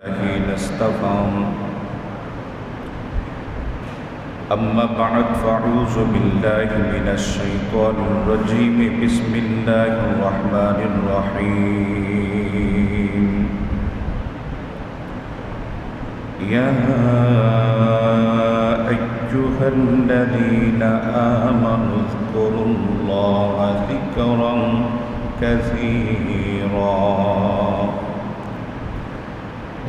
حين اصطفى أما بعد فأعوذ بالله من الشيطان الرجيم. بسم الله الرحمن الرحيم. يا أيها الذين آمنوا اذكروا الله ذكرا كثيرا.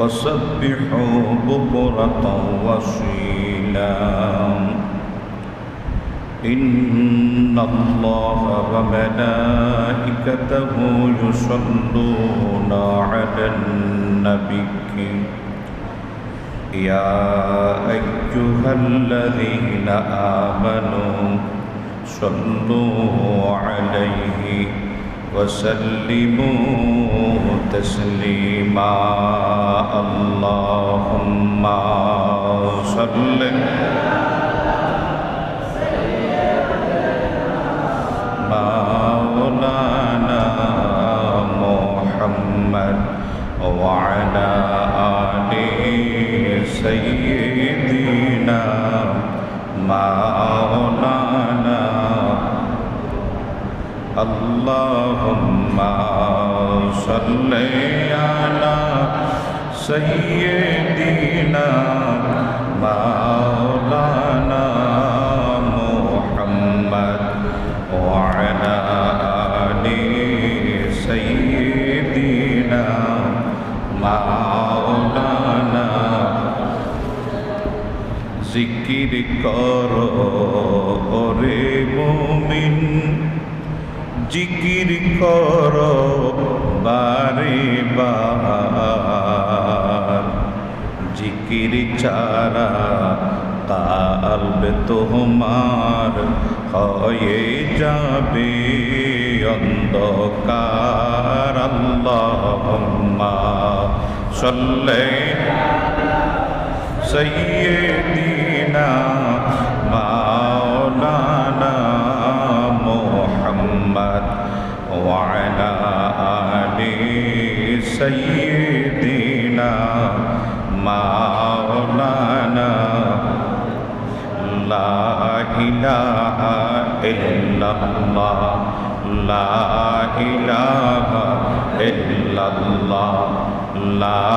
وسبحوا بكرة وصيلا إن الله وملائكته يصلون على النبي. يا أيها الذين آمنوا صلوا عليه وسلموا تسليما. اللهم صل. مولانا محمد وعلى آل سيدنا مولانا اللهم صل على سيدنا مولانا محمد وعلى آل سيدنا مولانا জিকির কর ওরে মুমিন জিকির কর বারে বার। জিকির চারা কালব তোমার হয়ে যাবে অন্ধকার। সল্লে সইয়ে দিনা سيدنا مولانا لا إله إلا الله لا إله إلا الله لا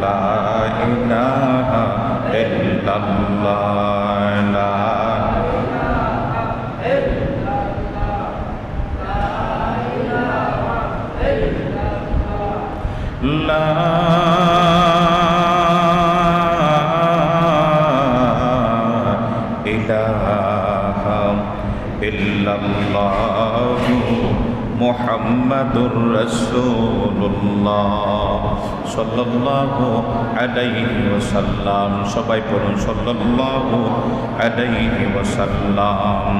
لا إله إلا الله لا لا إله إلا الله মোহাম্মদুর রসুল্লাহ সাল্লাহ আলাইহি ওয়াসাল্লাম সবাই পড়ুন সাল্লাহ আলাইহি ওয়াসাল্লাম